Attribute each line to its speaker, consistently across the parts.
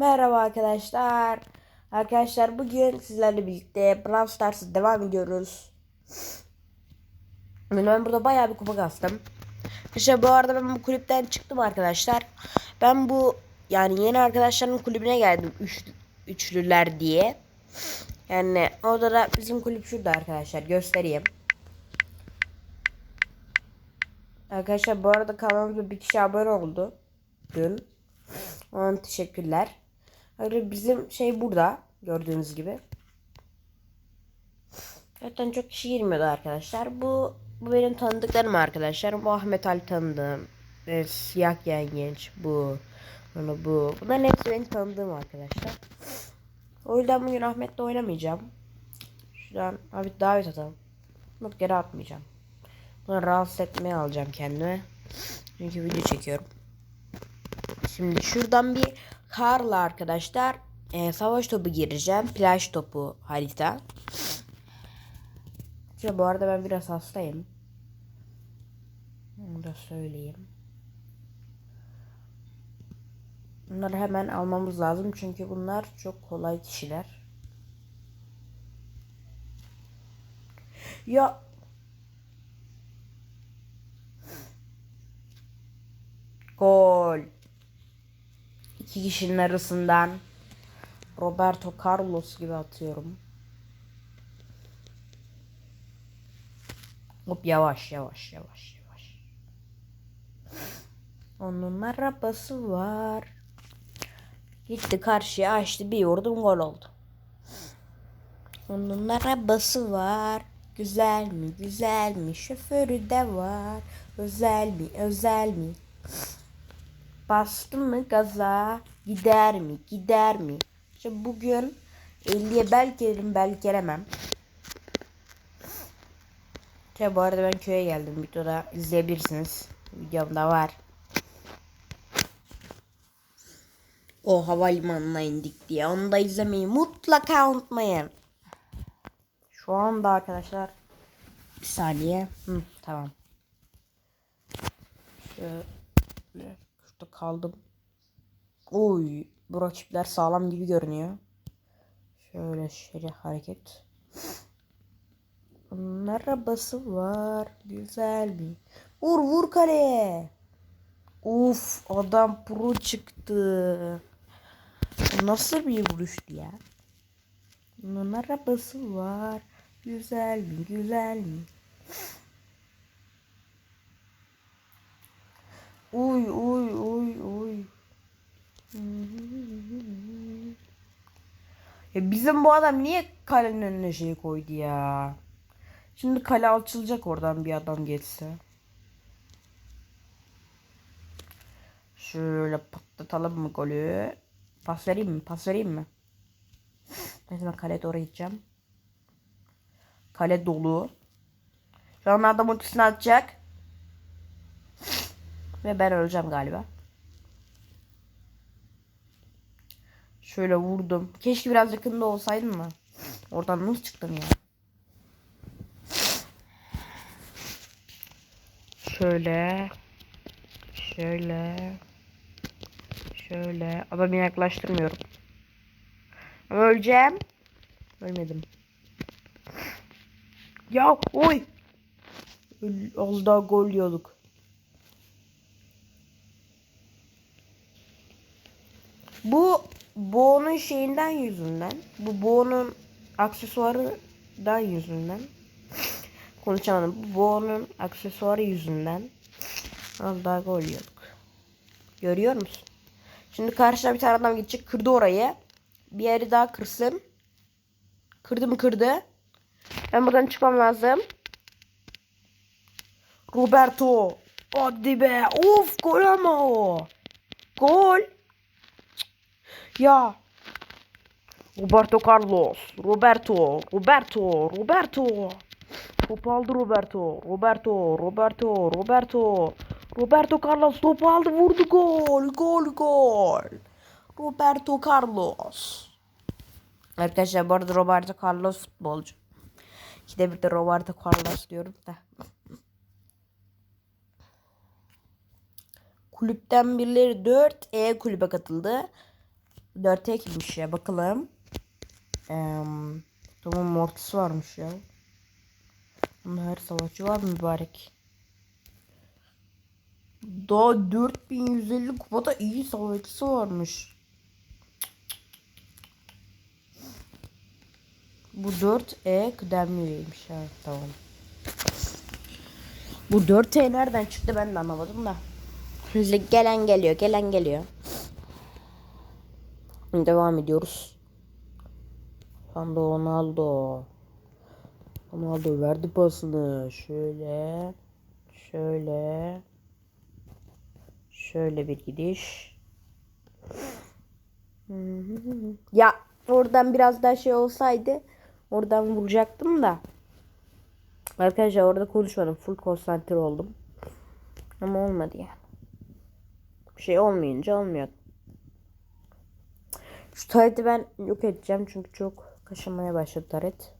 Speaker 1: Merhaba arkadaşlar. Arkadaşlar bugün sizlerle birlikte Brawl Stars'a devam ediyoruz. Ben burada bayağı bir kupa kastım. İşte bu arada ben bu kulüpten çıktım arkadaşlar. Ben bu yani yeni arkadaşların kulübüne geldim. Üç, üçlüler diye. Yani orada da bizim kulüp şurada arkadaşlar göstereyim. Arkadaşlar bu arada kanalımıza bir kişi abone oldu. Dün. Ona teşekkürler. Öyle bizim şey burada gördüğünüz gibi. Zaten çok kişi girmiyordu arkadaşlar. Bu bu benim tanıdıklarım arkadaşlar. Bu Ahmet Ali tanıdığım. E, Siyah Yengeç bu. Sonra bu. Bunların hepsi benim tanıdığım arkadaşlar. O yüzden bugün Ahmet'le oynamayacağım. Şuradan abi davet atalım. Yok geri atmayacağım. Bunu rahatsız etmeye alacağım kendime. Çünkü video çekiyorum. Şimdi şuradan bir karla arkadaşlar e, savaş topu gireceğim. Plaj topu harita. İşte bu arada ben biraz hastayım. Onu da söyleyeyim. Bunları hemen almamız lazım çünkü bunlar çok kolay kişiler. Ya Gol. İki kişinin arasından Roberto Carlos gibi atıyorum. Hop yavaş yavaş yavaş yavaş. Onun arabası var. Gitti karşıya açtı bir vurdum gol oldu. Onun arabası var. Güzel mi güzel mi şoförü de var. Özel mi özel mi? Bastım mı gaza gider mi gider mi? İşte bugün 50'ye belki gelirim belki gelemem. İşte bu arada ben köye geldim. Videoda izleyebilirsiniz. Videomda var. O havalimanına indik diye. Onu da izlemeyi mutlaka unutmayın. Şu anda arkadaşlar bir saniye. Hı, tamam. Şöyle şurada kaldım. Oy, bu rakipler sağlam gibi görünüyor. Şöyle şöyle hareket. Onun arabası var. Güzel mi? Vur vur kaleye. Uf adam pro çıktı. Nasıl bir vuruştu ya? Onun arabası var. Güzel mi? Güzel mi? Uy uy uy. Ya bizim bu adam niye kalenin önüne şey koydu ya? Şimdi kale açılacak oradan bir adam geçse. Şöyle patlatalım mı golü? Pas vereyim mi? Pas vereyim mi? Ben kaleye doğru gideceğim. Kale dolu. Şu an adam ultisini atacak. Ve ben öleceğim galiba. Şöyle vurdum. Keşke biraz yakında olsaydım mı? Oradan nasıl çıktım ya? Şöyle. Şöyle. Şöyle. Adamı yaklaştırmıyorum. Öleceğim. Ölmedim. Ya oy. Az daha gol yiyorduk. Bu Bo'nun şeyinden yüzünden. Bu Bo'nun aksesuarından yüzünden. Konuşamadım. Bu Bo'nun aksesuarı yüzünden. Az daha gol yiyorduk. Görüyor musun? Şimdi karşıda bir tane adam gidecek. Kırdı orayı. Bir yeri daha kırsın. Kırdı mı kırdı. Ben buradan çıkmam lazım. Roberto. Hadi be. Of gol ama o. Gol. Ya. Roberto Carlos. Roberto. Roberto. Roberto. Top aldı Roberto. Roberto. Roberto. Roberto. Roberto Carlos topu aldı vurdu gol. Gol gol. Roberto Carlos. Arkadaşlar bu arada Roberto Carlos futbolcu. İkide bir de Roberto Carlos diyorum da. Kulüpten birileri 4 E kulübe katıldı. 4'e ekilmiş ya bakalım. Eee tamam mortis varmış ya. Bunda her savaşçı var mübarek? Daha 4150 kupada iyi savaşçısı varmış. Bu 4E kıdemli üyeymiş ha tamam. Bu 4E nereden çıktı ben de anlamadım da. Gelen geliyor gelen geliyor. Devam ediyoruz. Ronaldo Ronaldo. Ronaldo verdi pasını. Şöyle. Şöyle. Şöyle bir gidiş. Ya oradan biraz daha şey olsaydı oradan vuracaktım da. Arkadaşlar orada konuşmadım. Full konsantre oldum. Ama olmadı yani. Bir şey olmayınca olmuyor. Şu tareti ben yok edeceğim çünkü çok kaşınmaya başladı taret.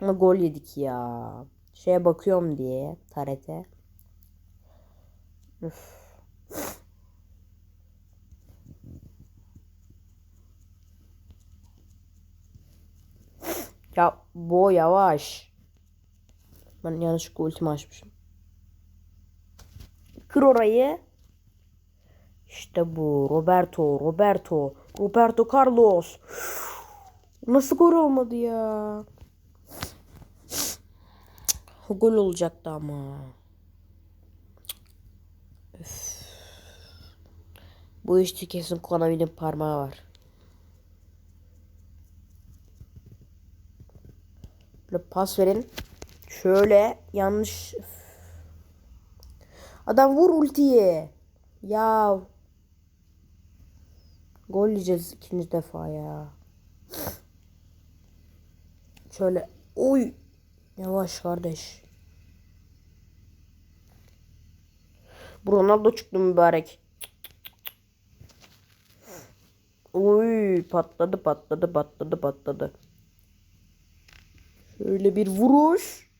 Speaker 1: Ama gol yedik ya. Şeye bakıyorum diye tarete. Üf. Ya bu yavaş. Ben yanlışlıkla ultimi açmışım. Kır orayı. İşte bu. Roberto. Roberto. Roberto Carlos. Nasıl gol olmadı ya? Gol olacaktı ama. Bu işte kesin Konami'nin parmağı var. Böyle pas verin. Şöyle yanlış. Adam vur ultiyi. Ya. Gol yiyeceğiz ikinci defa ya. Şöyle. Oy. Yavaş kardeş. Bu Ronaldo çıktı mübarek. Oy patladı patladı patladı patladı. Şöyle bir vuruş.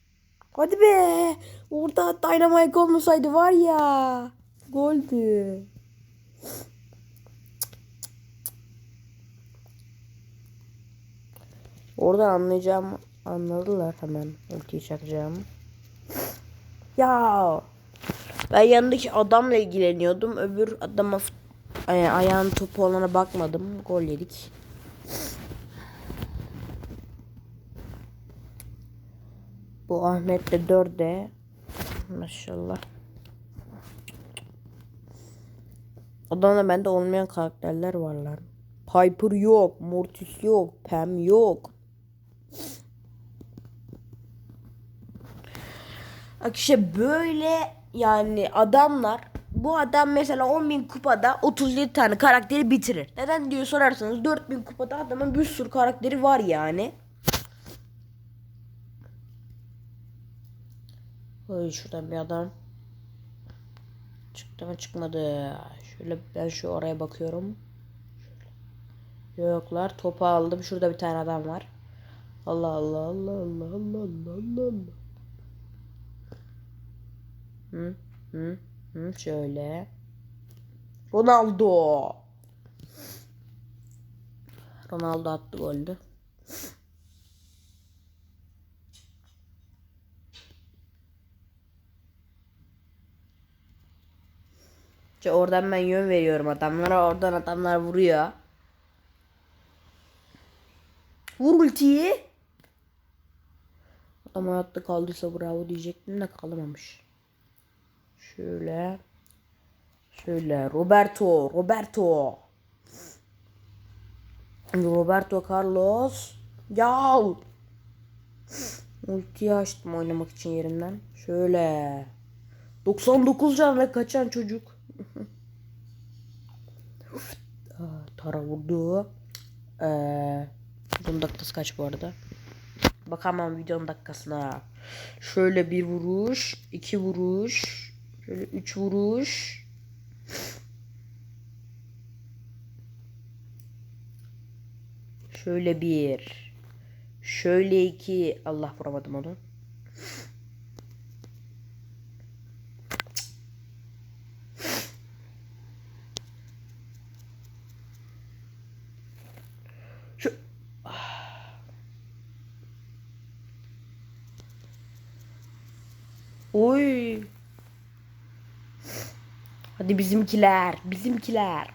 Speaker 1: Hadi be. Orada Dynamite olmasaydı var ya. Goldü. Orada anlayacağım. Anladılar hemen ultiyi çakacağım. Ya. Ben yanındaki adamla ilgileniyordum. Öbür adama e, ayağın topu olana bakmadım. Gol yedik. Bu Ahmet de 4'e. Maşallah. Adamda bende olmayan karakterler var lan. Piper yok. Mortis yok. Pam yok. Bak işte böyle yani adamlar bu adam mesela 10.000 kupada 37 tane karakteri bitirir. Neden diyor sorarsanız 4.000 kupada adamın bir sürü karakteri var yani. Oy şuradan bir adam. Çıktı mı çıkmadı. Şöyle ben şu oraya bakıyorum. Yoklar. Topu aldım. Şurada bir tane adam var. Allah Allah Allah Allah Allah Allah Allah. Hı hı hı şöyle. Ronaldo. Ronaldo attı golü. İşte oradan ben yön veriyorum adamlara. Oradan adamlar vuruyor. Vur ultiyi. Adam hayatta kaldıysa bravo diyecektim de kalamamış. Şöyle. Şöyle. Roberto. Roberto. Roberto Carlos. Ya. Ultiyi açtım oynamak için yerimden. Şöyle. 99 canla kaçan çocuk. Tara vurdu. Ee, videonun dakikası kaç bu arada? Bakamam videonun dakikasına. Şöyle bir vuruş. iki vuruş. Şöyle 3 vuruş. Şöyle bir. Şöyle iki. Allah vuramadım onu. Şu... Ah. Oy. Hadi bizimkiler, bizimkiler.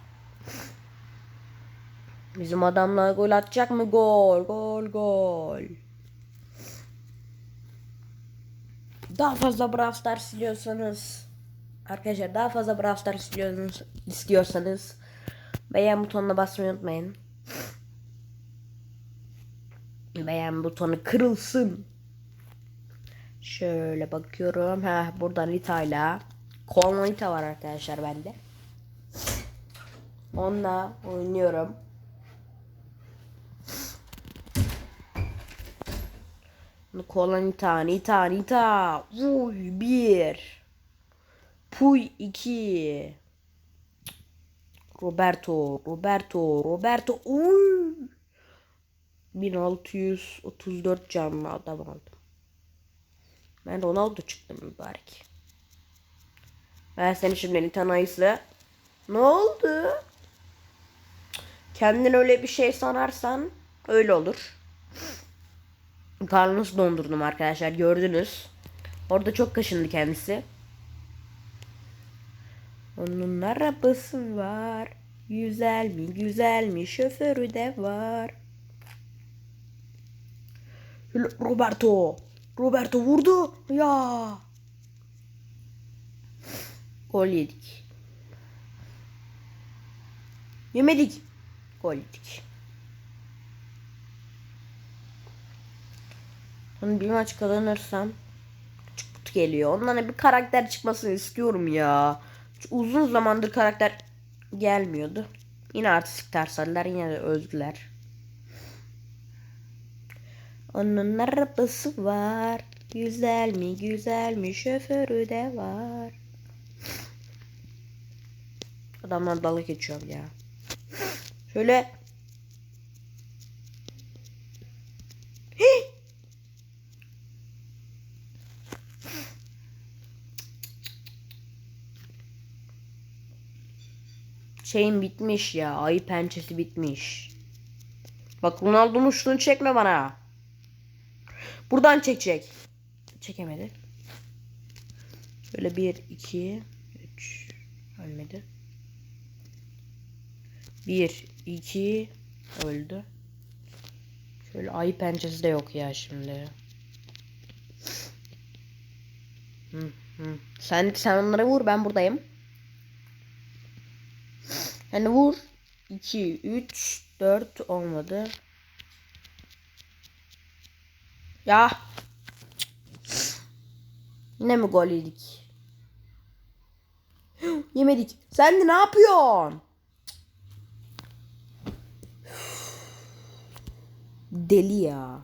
Speaker 1: Bizim adamlar gol atacak mı? Gol, gol, gol. Daha fazla Brawl Stars istiyorsanız Arkadaşlar daha fazla Brawl Stars istiyorsanız, istiyorsanız beğen butonuna basmayı unutmayın. Beğen butonu kırılsın. Şöyle bakıyorum. Ha burada Lita'yla Kolonita var arkadaşlar bende. Onunla oynuyorum. Kolonita, Nita, Nita. Uy bir. Puy 2. Roberto, Roberto, Roberto. Uy. 1634 canlı adam aldım. Ben Ronaldo çıktım mübarek. Ben seni şimdi Nitan Ayıs'la. Ne oldu? Kendin öyle bir şey sanarsan öyle olur. Karnınızı dondurdum arkadaşlar gördünüz. Orada çok kaşındı kendisi. Onun arabası var. Güzel mi güzel mi şoförü de var. Roberto. Roberto vurdu. Ya. Gol yedik. Yemedik. Gol yedik. Hani bir maç kazanırsam küçük kutu geliyor. Ondan bir karakter çıkmasını istiyorum ya. Uzun zamandır karakter gelmiyordu. Yine artistik tersaller yine de öldüler. Onun arabası var. Güzel mi güzel mi şoförü de var. Adamlar dalga geçiyor ya. Şöyle. Şeyin bitmiş ya. Ayı pençesi bitmiş. Bak Ronaldo'nun şunu çekme bana. Buradan çekecek. Çekemedi. Şöyle bir, iki, üç. Ölmedi. Bir, iki. Öldü. Şöyle ayı pençesi de yok ya şimdi. Hı, hı. Sen, sen onlara vur ben buradayım. Yani vur. 2, 3, 4 olmadı. Ya. Yine mi gol yedik? Yemedik. Sen de ne yapıyorsun? Deli ya.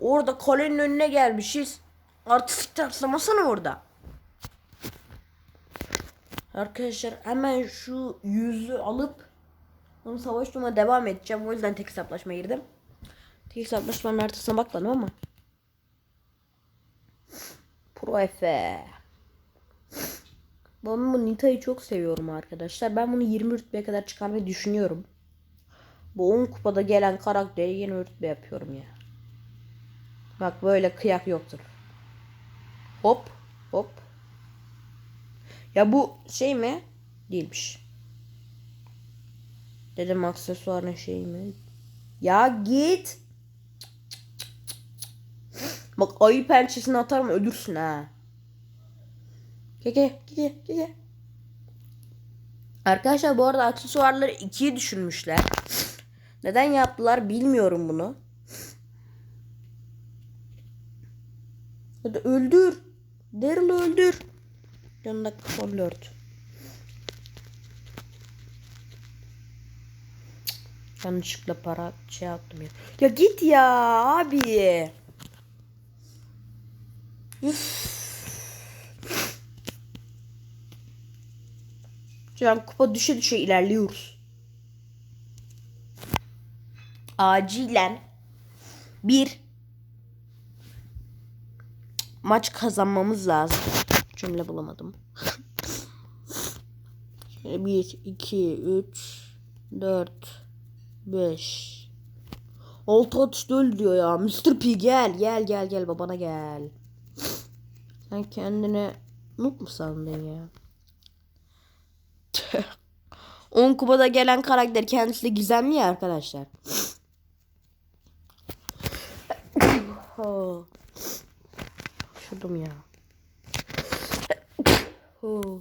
Speaker 1: Orada kalenin önüne gelmişiz. Artistik terslamasana orada. Arkadaşlar hemen şu yüzü alıp onu savaştığıma devam edeceğim. O yüzden tek hesaplaşma girdim. Tek hesaplaşmanın haritasına bakmadım ama. Pro Efe. Ben bu Nita'yı çok seviyorum arkadaşlar. Ben bunu 20 rütbeye kadar çıkarmayı düşünüyorum. Bu 10 kupada gelen karakteri yeni rütbe yapıyorum ya. Bak böyle kıyak yoktur. Hop hop. Ya bu şey mi? Değilmiş. Dedim aksesuarın şey mi? Ya git. Bak ayı pençesini atarım ölürsün ha. Gel gel gel. Arkadaşlar bu arada aksesuarları ikiye düşürmüşler. Neden yaptılar bilmiyorum bunu. Hadi öldür. Daryl öldür. Yanında 14. Yanlışlıkla para şey yaptım ya. Ya git ya abi. Üf. Şu an kupa düşe düşe ilerliyoruz. Acilen bir maç kazanmamız lazım. Cümle bulamadım. 1, 2, 3, 4, 5, Altı atışta öl diyor ya. Mr. P gel gel gel gel babana gel. Sen kendine noob mu sandın ya? 10 kupada gelen karakter kendisi de gizemli ya arkadaşlar. Oh. Şurdum ya. Oh.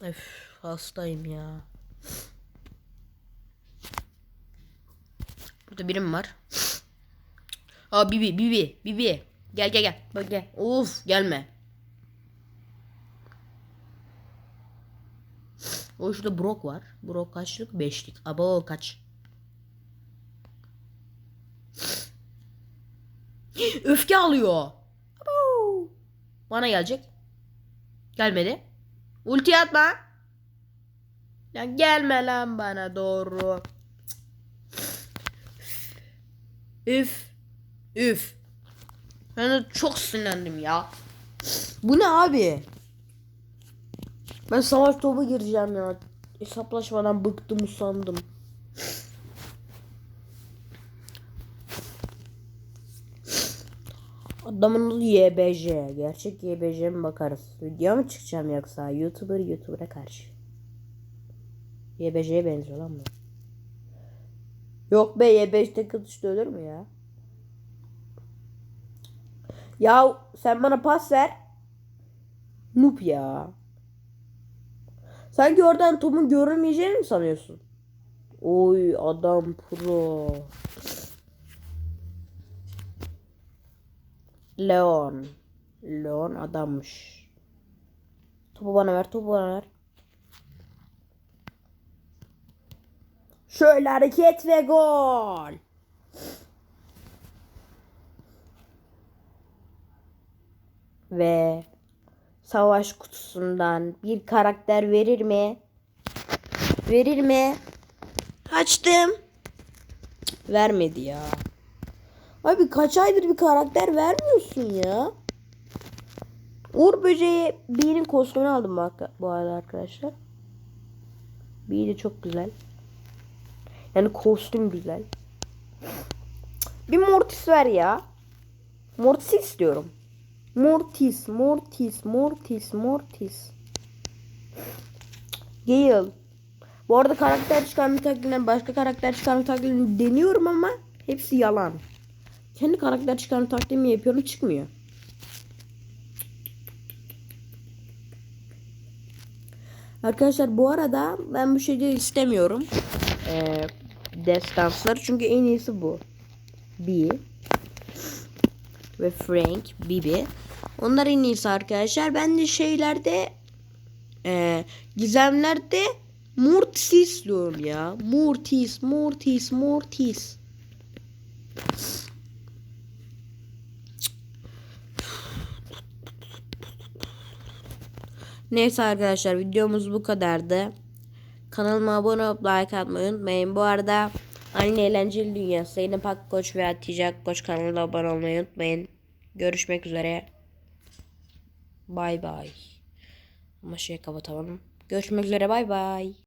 Speaker 1: Öf, hastayım ya. Burada birim var. Aa Bibi, Bibi, Bibi. Gel gel gel. Bak gel. Of gelme. O şurada Brock var. Brock kaçlık? Beşlik. Abo kaç. Öfke alıyor. Bana gelecek. Gelmedi. Ulti atma. Ya gelme lan bana doğru. Üf. Üf. Ben de çok sinirlendim ya. Bu ne abi? Ben savaş topu gireceğim ya. Hesaplaşmadan bıktım usandım. Adamın adı YBJ. Gerçek YBJ mi bakarız? Video mu çıkacağım yoksa? YouTuber YouTuber'a karşı. YBJ'ye benziyor lan bu. Yok be YBJ tek atışta ölür mü ya? Ya sen bana pas ver. Noob ya. Sanki oradan Tom'un görülmeyeceğini mi sanıyorsun? Oy adam pro. Leon. Leon adammış. Topu bana ver, topu bana ver. Şöyle hareket ve gol. Ve savaş kutusundan bir karakter verir mi? Verir mi? Açtım. Vermedi ya. Abi kaç aydır bir karakter vermiyorsun ya. Uğur Böceği Bee'nin kostümünü aldım bu arada arkadaşlar. Bee de çok güzel. Yani kostüm güzel. Bir Mortis ver ya. Mortis istiyorum. Mortis, Mortis, Mortis, Mortis. Gale. Bu arada karakter çıkarma taklidine başka karakter çıkarma taklidini deniyorum ama hepsi yalan. Kendi karakter çıkarma taklidimi yapıyorum çıkmıyor. Arkadaşlar bu arada ben bu şeyi istemiyorum. Ee, destansları çünkü en iyisi bu. Bir ve Frank, Bibi. Onlar en iyisi arkadaşlar. Ben de şeylerde e, gizemlerde Mortis istiyorum ya. Mortis, Mortis, Mortis. Neyse arkadaşlar videomuz bu kadardı. Kanalıma abone olup like atmayı unutmayın. Bu arada Aynı eğlenceli dünyası. Yine Pak Koç ve Hatice Koç kanalına abone olmayı unutmayın. Görüşmek üzere. Bay bay. Ama şey kapatalım. Görüşmek üzere bay bay.